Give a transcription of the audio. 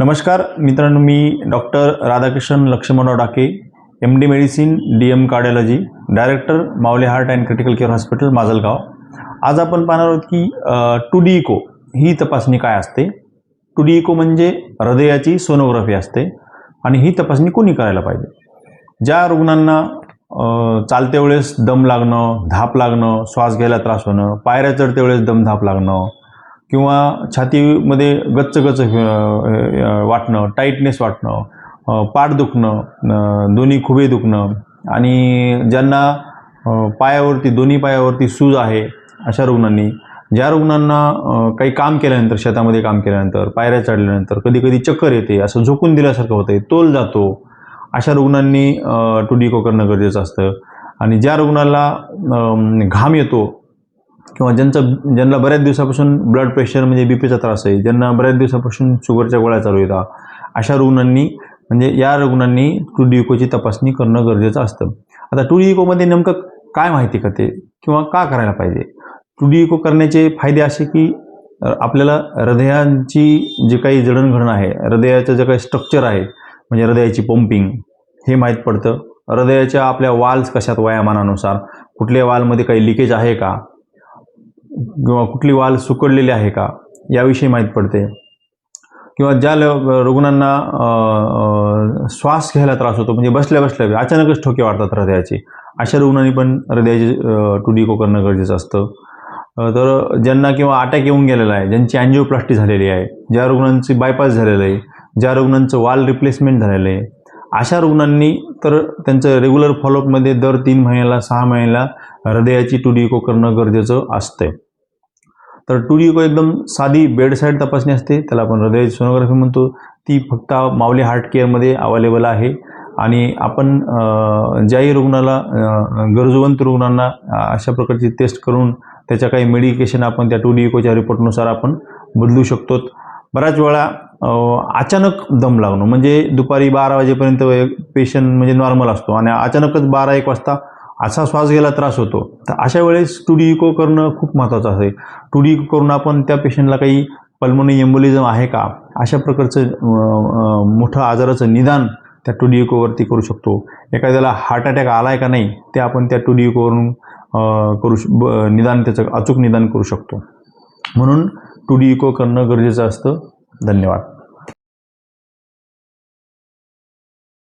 नमस्कार मित्रांनो मी doctor Radhakrishna Laxmanrao Dake M D medicine D M cardiology director Mawale heart and critical care hospital Majalgaon. आज आपण पाहणार आहोत की टू डी इको ही तपासणी काय असते? टू डी इको म्हणजे हृदयाची सोनोग्राफी असते आणि ही तपासणी कोणी करायला पाहिजे? ज्या रुग्णांना चालते वेळेस दम लागणं धाप लागणं श्वास घ्यायला त्रास होणं पायऱ्या चढते वेळेस दम धाप लागणं किंवा छातीमध्ये गच्च गच्च वाटणं टाईटनेस वाटणं पाठ दुखणं दोन्ही खुबे दुखणं आणि ज्यांना पायावरती दोन्ही पायावरती सूज आहे अशा रुग्णांनी ज्या रुग्णांना काही काम केल्यानंतर शेतामध्ये काम केल्यानंतर पायऱ्या चढल्यानंतर कधी कधी चक्कर येते असं झोकून दिल्यासारखं होतं तोल जातो अशा रुग्णांनी टुडिको करणं गरजेचं असतं. आणि ज्या रुग्णाला घाम येतो किंवा ज्यांचं ज्यांना बऱ्याच दिवसापासून ब्लड प्रेशर म्हणजे बी पीचा त्रास आहे ज्यांना बऱ्याच दिवसापासून शुगरच्या गोळ्या चालू येतात अशा रुग्णांनी म्हणजे या रुग्णांनी टू डिकोची तपासणी करणं गरजेचं असतं. आता टू डिकोमध्ये नेमकं काय माहिती का ते? किंवा का करायला पाहिजे? टू डिको करण्याचे फायदे असे की आपल्याला हृदयांची जे काही जडणघडण आहे हृदयाचं जे काही स्ट्रक्चर आहे म्हणजे हृदयाची पंपिंग हे माहीत पडतं. हृदयाच्या आपल्या वाल्स कशात वयामानानुसार? कुठल्या वालमध्ये काही लिकेज आहे का? किंवा कुठली वाल सुकडलेली आहे का याविषयी माहीत पडते. किंवा ज्या ल- रुग्णांना श्वास घ्यायला त्रास होतो म्हणजे बसल्या बसल्या अचानकच ठोके वाढतात हृदयाचे अशा रुग्णांनी पण हृदयाची टुडिको करणं गरजेचं असतं. तर ज्यांना किंवा अटॅक येऊन गेलेला आहे ज्यांची अँजिओप्लास्टी झालेली आहे ज्या रुग्णांची बायपास झालेलं आहे ज्या रुग्णांचं वाल रिप्लेसमेंट झालेलं आहे अशा रुग्णांनी तर त्यांचं रेग्युलर फॉलोअपमध्ये दर तीन महिन्याला सहा महिन्याला हृदयाची टुडिको करणं गरजेचं असतं तर टुडिको एकदम साधी बेडसाईड तपासणी असते. त्याला आपण हृदय सोनोग्राफी म्हणतो. ती फक्त माऊली हार्ट केअरमध्ये अवेलेबल आहे. आणि आपण ज्याही रुग्णाला गरजवंत रुग्णांना अशा प्रकारची टेस्ट करून त्याच्या काही मेडिकेशन आपण त्या टू डी इकोच्या रिपोर्टनुसार आपण बदलू शकतो. बऱ्याच वेळा अचानक दम लागणं म्हणजे दुपारी बारा वाजेपर्यंत पेशंट म्हणजे नॉर्मल असतो. आणि अचानकच बारा एक वाजता असा श्वास घ्यायला त्रास होतो. तर अशा वेळेस टू डी इको करणं खूप महत्त्वाचं असेल टू डी इको करून आपण त्या पेशंटला काही पल्मोनी एम्बोलिझम आहे का? अशा प्रकारचं मोठं आजाराचं निदान त्या टू डी इकोवरती करू शकतो. एखाद्याला हार्ट अटॅक आला आहे का नाही ते आपण त्या टू डी इकोवरून करू श ब- निदान त्याचं अचूक निदान करू शकतो. म्हणून टू डी इको करणं गरजेचं असतं. धन्यवाद.